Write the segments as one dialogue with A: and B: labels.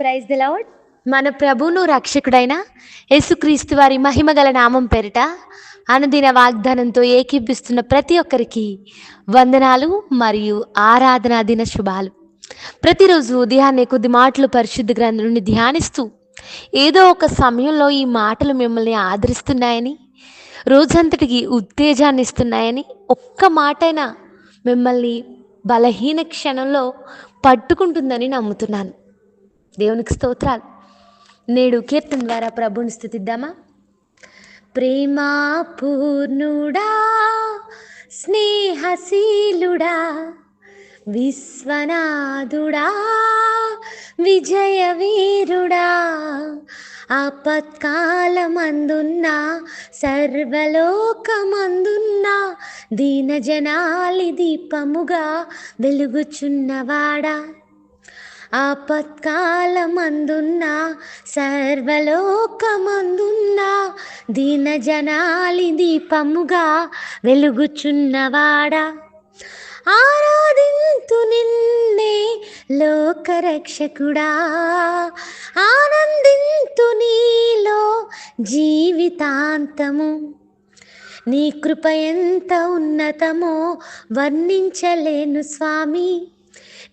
A: Praise the lord మన ప్రభును రక్షకుడైన యేసుక్రీస్తు వారి మహిమగల నామం పేరిట అనుదిన వాగ్దానంతో ఏకీపిస్తున్న ప్రతి ఒక్కరికి వందనాలు మరియు ఆరాధనా దిన శుభాలు. ప్రతిరోజు ఉదయాన్నే కొద్ది మాటలు పరిశుద్ధ గ్రంథం నుండి ధ్యానిస్తూ ఏదో ఒక సమయంలో ఈ మాటలు మిమ్మల్ని ఆదరిస్తున్నాయని రోజంతటికి ఉత్తేజాన్ని ఇస్తున్నాయని ఒక్క మాటైనా మిమ్మల్ని బలహీన క్షణంలో పట్టుకుంటుందని నమ్ముతున్నాను. దేవునికి స్తోత్రాలు. నేడు కీర్తన ద్వారా ప్రభుని స్థుతిద్దామా? ప్రేమా పూర్ణుడా స్నేహశీలుడా విశ్వనాథుడా విజయవీరుడా ఆపత్కాలమందున్నా ఆపత్కాలమందున్న సర్వలోకమందున్న దీనజనాలి దీపముగా వెలుగుచున్నవాడా. ఆపత్కాలమందున్న సర్వలోకమందున్న దీనజనాలి దీపముగా వెలుగుచున్నవాడా. ఆరాధింతు నిన్నే లోకరక్షకుడా. ఆనందింతు నీలో జీవితాంతము. నీ కృప ఎంత ఉన్నతమో వర్ణించలేను స్వామి.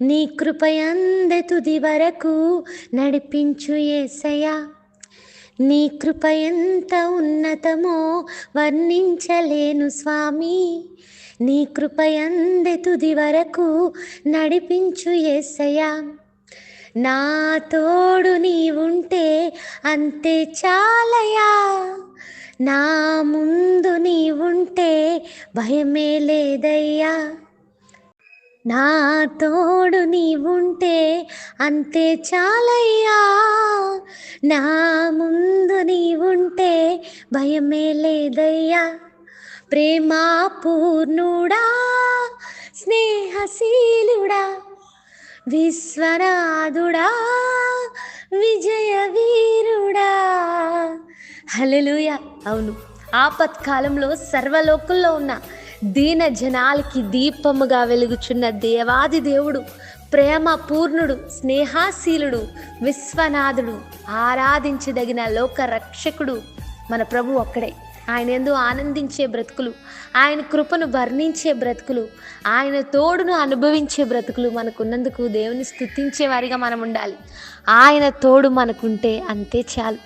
A: నీ కృపయందతుది వరకు నడిపించు ఏసయా నీ కృప ఎంత ఉన్నతమో వర్ణించలేను స్వామి. నీ కృప తుది వరకు నడిపించు ఏసయా నా తోడు నీవుంటే అంతే చాలయా నా ముందు నీవుంటే భయమే లేదయ్యా. నా తోడు నీవుంటే అంతే చాలయ్యా. నా ముందు నీవుంటే భయమే లేదయ్యా. ప్రేమా పూర్ణుడా స్నేహశీలుడా విశ్వనాథుడా విజయ వీరుడా హల్లెలూయ. అవును ఆపత్కాలంలో సర్వలోకంలో ఉన్న దీన జనాలకి దీపముగా వెలుగుచున్న దేవాది దేవుడు ప్రేమ పూర్ణుడు స్నేహాశీలుడు విశ్వనాథుడు ఆరాధించదగిన లోక రక్షకుడు మన ప్రభు ఒక్కడే. ఆయన ఎందు ఆనందించే బ్రతుకులు ఆయన కృపను వర్ణించే బ్రతుకులు ఆయన తోడును అనుభవించే బ్రతుకులు మనకున్నందుకు దేవుని స్థుతించే వారిగా మనం ఉండాలి. ఆయన తోడు మనకుంటే అంతే చాలు.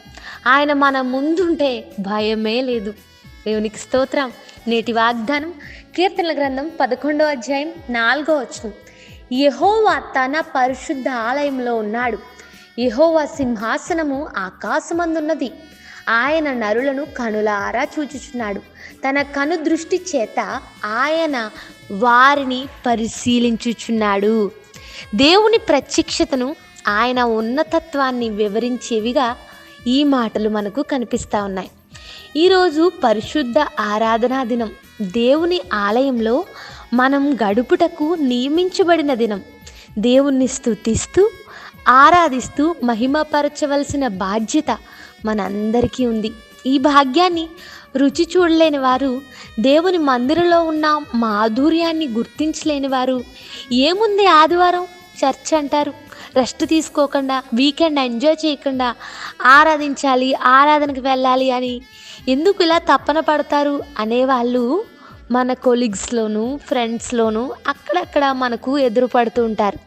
A: ఆయన మన ముందుంటే భయమే లేదు. దేవునికి స్తోత్రం. నేటి వాగ్దానం కీర్తనల గ్రంథం పదకొండో అధ్యాయం నాలుగో వచనం. యహోవా తన పరిశుద్ధ ఆలయంలో ఉన్నాడు. యహోవా సింహాసనము ఆకాశమందున్నది. ఆయన నరులను కనులారా చూచుచున్నాడు. తన కను దృష్టి చేత ఆయన వారిని పరిశీలించుచున్నాడు. దేవుని ప్రత్యక్షతను ఆయన ఉన్నతత్వాన్ని వివరించేవిగా ఈ మాటలు మనకు కనిపిస్తూ ఉన్నాయి. ఈరోజు పరిశుద్ధ ఆరాధనా దినం. దేవుని ఆలయంలో మనం గడుపుటకు నియమించబడిన దినం. దేవుణ్ణి స్తుతిస్తూ ఆరాధిస్తూ మహిమపరచవలసిన బాధ్యత మనందరికీ ఉంది. ఈ భాగ్యాన్ని రుచి చూడలేని వారు దేవుని మందిరంలో ఉన్న మాధుర్యాన్ని గుర్తించలేని వారు ఏముంది ఆదివారం? చర్చ్ అంటారు. రెస్ట్ తీసుకోకుండా వీకెండ్ ఎంజాయ్ చేయకుండా ఆరాధించాలి ఆరాధనకు వెళ్ళాలి అని ఎందుకు ఇలా తప్పన పడతారు అనేవాళ్ళు మన కొలీగ్స్లోను ఫ్రెండ్స్లోను అక్కడక్కడ మనకు ఎదురుపడుతూ ఉంటారు.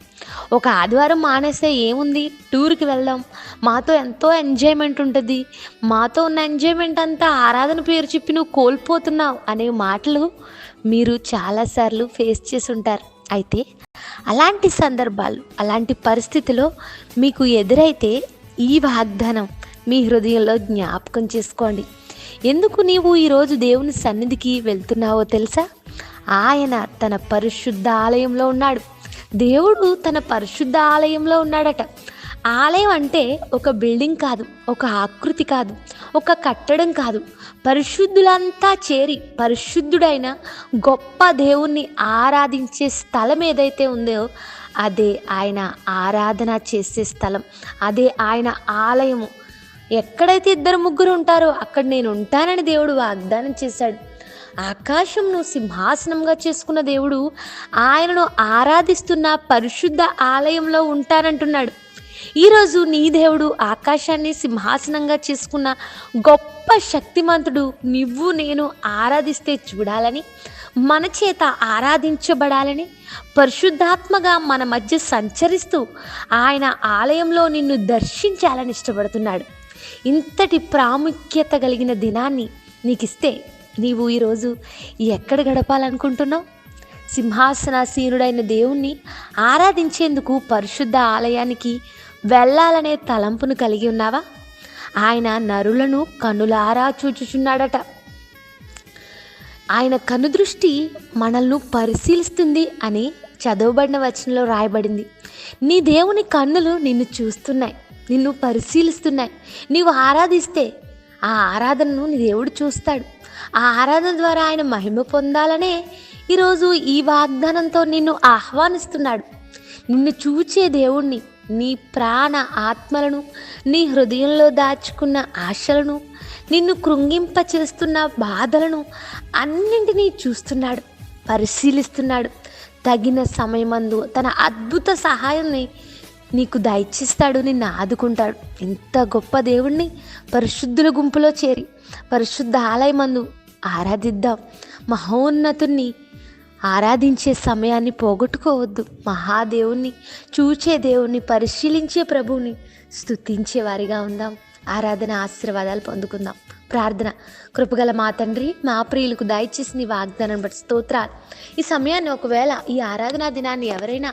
A: ఒక ఆదివారం మానేస్తే ఏముంది? టూర్కి వెళ్దాం మాతో ఎంతో ఎంజాయ్మెంట్ ఉంటుంది. మాతో ఉన్న ఎంజాయ్మెంట్ అంతా ఆరాధన పేరు చెప్పి నువ్వు కోల్పోతున్నావు అనే మాటలు మీరు చాలాసార్లు ఫేస్ చేసి ఉంటారు. అయితే అలాంటి సందర్భాలు అలాంటి పరిస్థితిలో మీకు ఎదురైతే ఈ వాగ్దానం మీ హృదయంలో జ్ఞాపకం చేసుకోండి. ఎందుకు నీవు ఈరోజు దేవుని సన్నిధికి వెళ్తున్నావో తెలుసా? ఆయన తన పరిశుద్ధ ఆలయంలో ఉన్నాడు. దేవుడు తన పరిశుద్ధ ఆలయంలో ఉన్నాడట. ఆలయం అంటే ఒక బిల్డింగ్ కాదు ఒక ఆకృతి కాదు ఒక కట్టడం కాదు. పరిశుద్ధులంతా చేరి పరిశుద్ధుడైన గొప్ప దేవుణ్ణి ఆరాధించే స్థలం ఏదైతే ఉందో అదే ఆయన ఆరాధన చేసే స్థలం అదే ఆయన ఆలయము. ఎక్కడైతే ఇద్దరు ముగ్గురు ఉంటారో అక్కడ నేను ఉంటానని దేవుడు వాగ్దానం చేశాడు. ఆకాశంను సింహాసనంగా చేసుకున్న దేవుడు ఆయనను ఆరాధిస్తున్న పరిశుద్ధ ఆలయంలో ఉంటానంటున్నాడు. ఈరోజు నీ దేవుడు ఆకాశాన్ని సింహాసనంగా చేసుకున్న గొప్ప శక్తిమంతుడు నువ్వు నేను ఆరాధిస్తే చూడాలని మన చేత ఆరాధించబడాలని పరిశుద్ధాత్మగా మన మధ్య సంచరిస్తూ ఆయన ఆలయంలో నిన్ను దర్శించాలని ఇష్టపడుతున్నాడు. ఇంతటి ప్రాముఖ్యత కలిగిన దినాన్ని నీకు ఇస్తే నీవు ఈరోజు ఎక్కడ గడపాలనుకుంటున్నావు? సింహాసనాసీనుడైన దేవుణ్ణి ఆరాధించేందుకు పరిశుద్ధ ఆలయానికి వెళ్ళాలనే తలంపును కలిగి ఉన్నావా? ఆయన నరులను కనులారా చూచుచున్నాడట. ఆయన కనుదృష్టి మనల్ని పరిశీలిస్తుంది అని చదవబడిన వచనంలో రాయబడింది. నీ దేవుని కన్నులు నిన్ను చూస్తున్నాయి నిన్ను పరిశీలిస్తున్నాయి. నీవు ఆరాధిస్తే ఆ ఆరాధనను నీ దేవుడు చూస్తాడు. ఆ ఆరాధన ద్వారా ఆయన మహిమ పొందాలనే ఈరోజు ఈ వాగ్దానంతో నిన్ను ఆహ్వానిస్తున్నాడు. నిన్ను చూచే దేవుణ్ణి నీ ప్రాణ ఆత్మలను నీ హృదయంలో దాచుకున్న ఆశలను నిన్ను కృంగింప చేస్తున్న బాధలను అన్నింటినీ చూస్తున్నాడు పరిశీలిస్తున్నాడు. తగిన సమయమందు తన అద్భుత సహాయాన్ని నీకు దయచేస్తాడు నిన్ను ఆదుకుంటాడు. ఎంత గొప్ప దేవుణ్ణి పరిశుద్ధుల గుంపులో చేరి పరిశుద్ధ ఆలయమందు ఆరాధిద్దాం. మహోన్నతుణ్ణి ఆరాధించే సమయాన్ని పోగొట్టుకోవద్దు. మహాదేవుణ్ణి చూచే దేవుణ్ణి పరిశీలించే ప్రభువుని స్థుతించే వారిగా ఉందాం. ఆరాధన ఆశీర్వాదాలు పొందుకుందాం. ప్రార్థన. కృపగల మా తండ్రి మా ప్రియులకు దయచేసి నీ వాగ్దానం బట్టి స్తోత్రాలు. ఈ సమయాన్ని ఒకవేళ ఈ ఆరాధనా దినాన్ని ఎవరైనా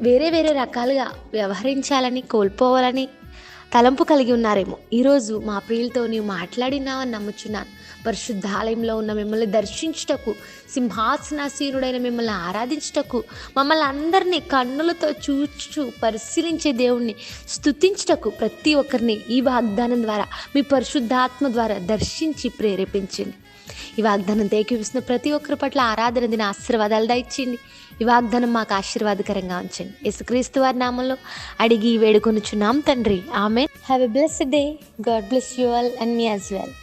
A: వేరే వేరే రకాలుగా వ్యవహరించాలని కోల్పోవాలని తలంపు కలిగి ఉన్నారేమో. ఈరోజు మా ప్రియులతో నీవు మాట్లాడినావని నమ్ముచున్నాను. పరిశుద్ధాలయంలో ఉన్న మిమ్మల్ని దర్శించుటకు సింహాసనాసీనుడైన మిమ్మల్ని ఆరాధించుటకు మమ్మల్ని అందరినీ కన్నులతో చూచు పరిశీలించే దేవుణ్ణి స్తుతించుటకు ప్రతి ఒక్కరిని ఈ వాగ్దానం ద్వారా మీ పరిశుద్ధాత్మ ద్వారా దర్శించి ప్రేరేపించండి. ఈ వాగ్దానం దేకిస్తున్న ప్రతి ఒక్కరి పట్ల ఆరాధన దిన ఆశీర్వాదాలు దయచేయండి. ఈ వాగ్దానం మాకు ఆశీర్వాదకరంగా ఉంచండి. యేసుక్రీస్తు వారి నామంలో అడిగి వేడుకొనుచున్నాం తండ్రి. Amen have a blessed day God bless you all and me as well